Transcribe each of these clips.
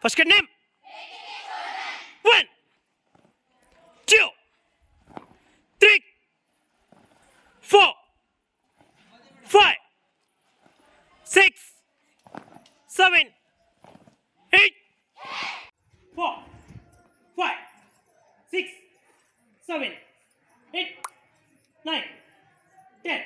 First kid name. One, two, three, four, five, six, seven, eight, four, five, six, seven, eight, nine, ten.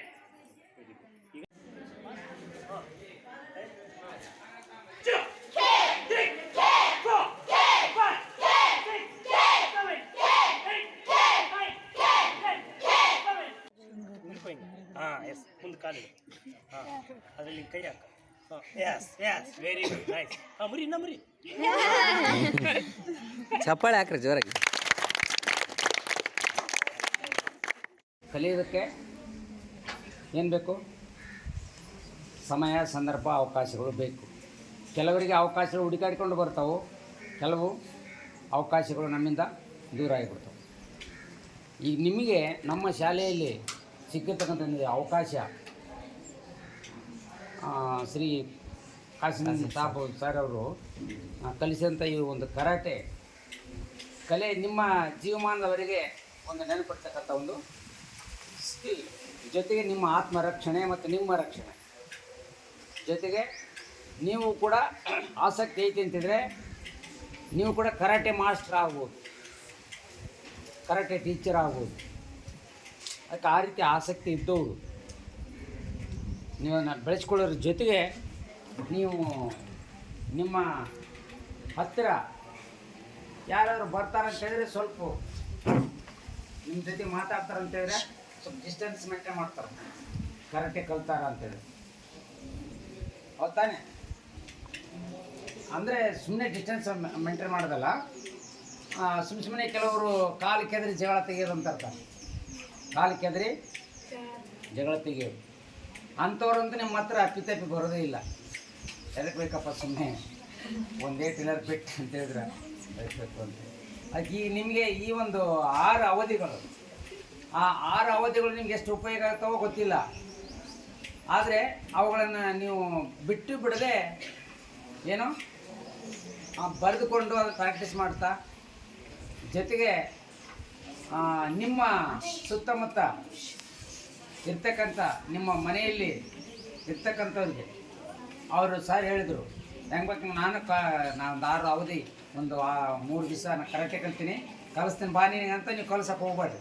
ಹಾಂ yes ಮುಂದೆ ಕಾಲು ಹಾಂ ಅದರಲ್ಲಿ ಕೈ ಹಾಕ. ಹಾಂ yes yes very good nice ಹಾಂ ಮುರಿ ಇನ್ನ ಮುರಿ. ಚಪ್ಪಾಳೆ ಹಾಕ್ರಿ ಜೋರಾಗಿ. ಕಲಿಯೋದಕ್ಕೆ ಏನು ಬೇಕು? ಸಮಯ ಸಂದರ್ಭ ಅವಕಾಶಗಳು ಬೇಕು. ಕೆಲವರಿಗೆ ಅವಕಾಶಗಳು ಹುಡುಕಾಡಿಕೊಂಡು ಬರ್ತಾವೆ. ಕೆಲವು ಅವಕಾಶಗಳು ನಮ್ಮಿಂದ ದೂರ ಆಗಿಬಿಡ್ತವೆ. ಈಗ ನಿಮಗೆ ನಮ್ಮ ಶಾಲೆಯಲ್ಲಿ ಸಿಕ್ಕಿರ್ತಕ್ಕಂಥ ಒಂದು ಅವಕಾಶ ಶ್ರೀ ಕಾಶಿನಾಥ್ ಸಾಬ್ ಸರ್. ಅವರು ಕಲಿಸಿದಂಥ ಈ ಒಂದು ಕರಾಟೆ ಕಲೆ ನಿಮ್ಮ ಜೀವಮಾನದವರೆಗೆ ಒಂದು ನೆನಪಿಡ್ತಕ್ಕಂಥ ಒಂದು ಸ್ಕಿಲ್ ಜೊತೆಗೆ ನಿಮ್ಮ ಆತ್ಮರಕ್ಷಣೆ ಮತ್ತು ನಿಮ್ಮ ರಕ್ಷಣೆ. ಜೊತೆಗೆ ನೀವು ಕೂಡ ಆಸಕ್ತಿ ಐತಿ ಅಂತಿದ್ರೆ ನೀವು ಕೂಡ ಕರಾಟೆ ಮಾಸ್ಟರ್ ಆಗ್ಬೋದು. ಕರಾಟೆ ಟೀಚರ್ ಆಗ್ಬೋದು. ಅದಕ್ಕೆ ಆ ರೀತಿ ಆಸಕ್ತಿ ಇದ್ದವರು? ನೀವು ನಾನು ಬೆಳೆಸ್ಕೊಳ್ಳೋದ್ರ ಜೊತೆಗೆ ನೀವು ನಿಮ್ಮ ಹತ್ತಿರ ಯಾರಾದ್ರು ಬರ್ತಾರಂತ ಹೇಳಿದ್ರೆ ಸ್ವಲ್ಪ ನಿಮ್ಮ ಜೊತೆ ಮಾತಾಡ್ತಾರೆ ಅಂತ ಹೇಳಿದ್ರೆ ಸ್ವಲ್ಪ ಡಿಸ್ಟೆನ್ಸ್ ಮೇಂಟೈನ್ ಮಾಡ್ತಾರೆ. ಕರೆಕ್ಟೇ ಕಲ್ತಾರ ಅಂತೇಳಿ ತಾನೆ? ಅಂದರೆ ಸುಮ್ಮನೆ ಡಿಸ್ಟೆನ್ಸ್ ಮೇಂಟೈನ್ ಮಾಡೋದಲ್ಲ. ಸುಮ್ಮ ಸುಮ್ಮನೆ ಕೆಲವರು ಕಾಲು ಕೆದರಿ ಜಗಳ ತೆಗಿಯೋದು ಅಂತ ಅರ್ಥ. ಕಾಲು ಕೆದ್ರಿ ಜಗಳ ತೆಗಿ ಅಂಥವ್ರಂತೂ ನಿಮ್ಮ ಹತ್ರ ಅಪ್ಪಿತಪ್ಪಿ ಬರೋದೇ ಇಲ್ಲ. ಎದಕ್ಕೆ ಬೇಕಪ್ಪ ಸುಮ್ಮನೆ ಒಂದೇ ಟಿಲ್ಲರ್ ಬಿಟ್ಟು ಅಂತ ಹೇಳಿದ್ರೆ ಬಯಸಬೇಕು ಅಂತ. ಅದಕ್ಕೆ ಈ ನಿಮಗೆ ಈ ಒಂದು ಆರು ಅವಧಿಗಳು, ಆ ಆರು ಅವಧಿಗಳು ನಿಮ್ಗೆ ಎಷ್ಟು ಉಪಯೋಗ ಆಗ್ತವೋ ಗೊತ್ತಿಲ್ಲ. ಆದರೆ ಅವುಗಳನ್ನು ನೀವು ಬಿಟ್ಟು ಬಿಡದೆ ಏನು? ಬರೆದುಕೊಂಡು ಅದು ಪ್ರಾಕ್ಟೀಸ್ ಮಾಡ್ತಾ, ಜೊತೆಗೆ ನಿಮ್ಮ ಸುತ್ತಮುತ್ತ ಇರ್ತಕ್ಕಂಥ ನಿಮ್ಮ ಮನೆಯಲ್ಲಿ ಇರ್ತಕ್ಕಂಥವ್ರಿಗೆ ಅವರು ಸರ್ ಹೇಳಿದರು, ಹೆಂಗ್ ಬೇಕು ನಾನು ಕ ನಾನು ಆರು ಅವಧಿ, ಒಂದು ಮೂರು ದಿವಸ ನಾನು ಕರೆಕ್ಟೇ ಕಲ್ತೀನಿ, ಕಲಿಸ್ತೀನಿ, ಬಾ ಅಂತ ನೀವು ಕಲ್ಸಕ್ಕೆ ಹೋಗ್ಬೇಡ್ರಿ.